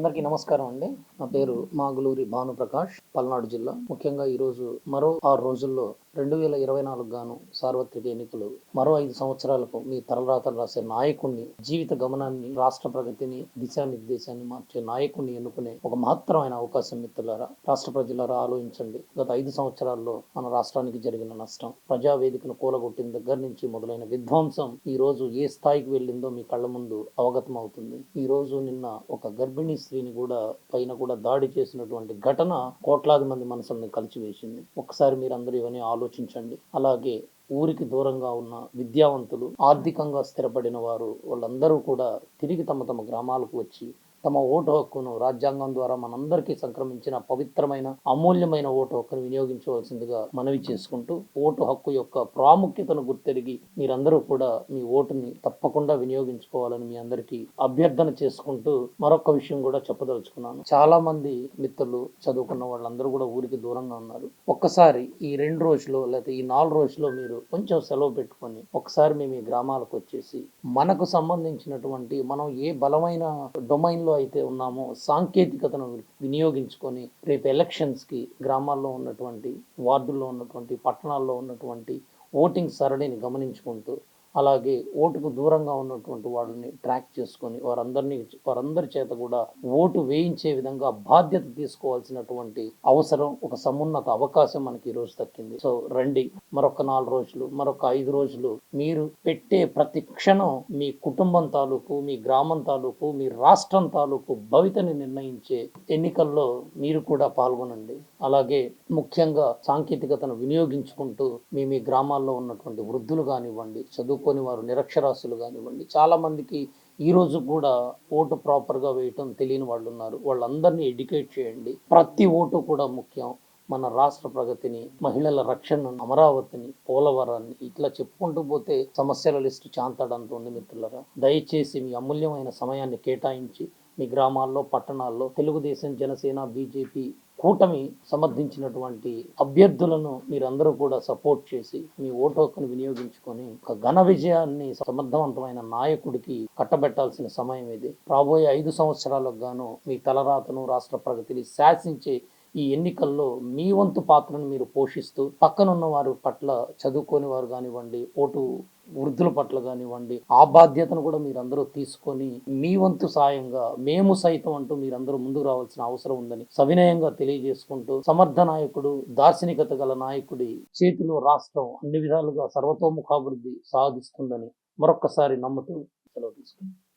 అందరికీ నమస్కారం అండి. నా పేరు మాగులూరి భానుప్రకాష్ పల్నాడు జిల్లా. ముఖ్యంగా ఈరోజు మరో ఆరు రోజుల్లో రెండు వేల ఇరవై నాలుగు గాను సార్వత్రిక ఎన్నికలు. మరో ఐదు సంవత్సరాలకు మీ తలరాతలు రాసే నాయకుడిని జీవిత గమనాన్ని రాష్ట్ర ప్రగతిని దిశానిర్దేశాన్ని మార్చే నాయకుడిని ఎన్నుకునే ఒక మహత్తరమైన అవకాశం మిత్రులారా రాష్ట్ర ప్రజలారా ఆలోచించండి. గత ఐదు సంవత్సరాల్లో మన రాష్ట్రానికి జరిగిన నష్టం ప్రజావేదికను కూలగొట్టిన దగ్గర నుంచి మొదలైన విధ్వంసం ఈ రోజు ఏ స్థాయికి వెళ్ళిందో మీ కళ్ళ ముందు అవగతం అవుతుంది ఈ రోజు నిన్న ఒక గర్భిణీ స్త్రీని కూడా పైన కూడా దాడి చేసినటువంటి ఘటన కోట్లాది మంది మనసుల్ని కలిచివేసింది ఒకసారి మీరు అందరూ ఇవన్నీ ఆలోచించండి. అలాగే ఊరికి దూరంగా ఉన్న విద్యావంతులు ఆర్థికంగా స్థిరపడిన వారు వాళ్ళందరూ కూడా తిరిగి తమ తమ గ్రామాలకు వచ్చి తమ ఓటు హక్కును రాజ్యాంగం ద్వారా మనందరికీ సంక్రమించిన పవిత్రమైన అమూల్యమైన ఓటు హక్కును వినియోగించవలసిందిగా మనవి చేసుకుంటూ ఓటు హక్కు యొక్క ప్రాముఖ్యతను గుర్తెరిగి మీరందరూ కూడా మీ ఓటుని తప్పకుండా వినియోగించుకోవాలని మీ అందరికీ అభ్యర్థన చేసుకుంటూ మరొక విషయం కూడా చెప్పదలుచుకున్నాను. చాలా మంది మిత్రులు చదువుకున్న వాళ్ళందరూ కూడా ఊరికి దూరంగా ఉన్నారు. ఒక్కసారి ఈ రెండు రోజులు లేకపోతే ఈ నాలుగు రోజుల్లో మీరు కొంచెం సెలవు పెట్టుకొని ఒకసారి మేము ఈ గ్రామాలకు వచ్చేసి మనకు సంబంధించినటువంటి మనం ఏ బలమైన డొమైన్లో అయితే ఉన్నామో సాంకేతికతను వినియోగించుకొని రేపు ఎలక్షన్స్కి గ్రామాల్లో ఉన్నటువంటి వార్డుల్లో ఉన్నటువంటి పట్టణాల్లో ఉన్నటువంటి ఓటింగ్ సరళిని గమనించుకుంటూ అలాగే ఓటుకు దూరంగా ఉన్నటువంటి వాళ్ళని ట్రాక్ చేసుకొని వారందరినీ వారందరి చేత కూడా ఓటు వేయించే విధంగా బాధ్యత తీసుకోవాల్సినటువంటి అవసరం ఒక సమున్నత అవకాశం మనకి ఈ రోజు దక్కింది. సో రండి. మరొక నాలుగు రోజులు మరొక ఐదు రోజులు మీరు పెట్టే ప్రతి క్షణం మీ కుటుంబం తాలూకు మీ గ్రామం తాలూకు మీ రాష్ట్రం తాలూకు భవితని నిర్ణయించే ఎన్నికల్లో మీరు కూడా పాల్గొనండి. అలాగే ముఖ్యంగా సాంకేతికతను వినియోగించుకుంటూ మీ మీ గ్రామాల్లో ఉన్నటువంటి వృద్ధులు కానివ్వండి చదువుకొని వారు నిరక్షరాస్యులు కానివ్వండి చాలామందికి ఈరోజు ఈ కూడా ఓటు ప్రాపర్గా వేయటం తెలియని వాళ్ళు ఉన్నారు. వాళ్ళందరినీ ఎడ్యుకేట్ చేయండి. ప్రతి ఓటు కూడా ముఖ్యం. మన రాష్ట్ర ప్రగతిని మహిళల రక్షణను అమరావతిని పోలవరాన్ని ఇట్లా చెప్పుకుంటూ పోతే సమస్యల లిస్టు చాంతాడంత ఉంది మిత్రులరా. దయచేసి మీ అమూల్యమైన సమయాన్ని కేటాయించి మీ గ్రామాల్లో పట్టణాల్లో తెలుగుదేశం జనసేన బీజేపీ కూటమి సమర్థించినటువంటి అభ్యర్థులను మీరందరూ కూడా సపోర్ట్ చేసి మీ ఓటు హక్కును వినియోగించుకొని ఒక ఘన విజయాన్ని సమర్థవంతమైన నాయకుడికి కట్టబెట్టాల్సిన సమయం ఇది. రాబోయే ఐదు సంవత్సరాలకు గాను మీ తలరాతను రాష్ట్ర ప్రగతిని శాసించే ఈ ఎన్నికల్లో మీ వంతు పాత్రను మీరు పోషిస్తూ పక్కనున్న వారి పట్ల చదువుకోని వారు కానివ్వండి ఓటు వృద్ధుల పట్ల కానివ్వండి ఆ బాధ్యతను కూడా మీరందరూ తీసుకొని మీ వంతు సాయంగా మేము సైతం అంటూ మీరందరూ ముందుకు రావాల్సిన అవసరం ఉందని సవినయంగా తెలియజేసుకుంటూ సమర్థ నాయకుడు దార్శనికత గల నాయకుడి చేతిలో రాష్ట్రం అన్ని విధాలుగా సర్వతోముఖాభివృద్ధి సాధిస్తుందని మరొక్కసారి నమ్ముతూ సెలవు తీసుకుంటాం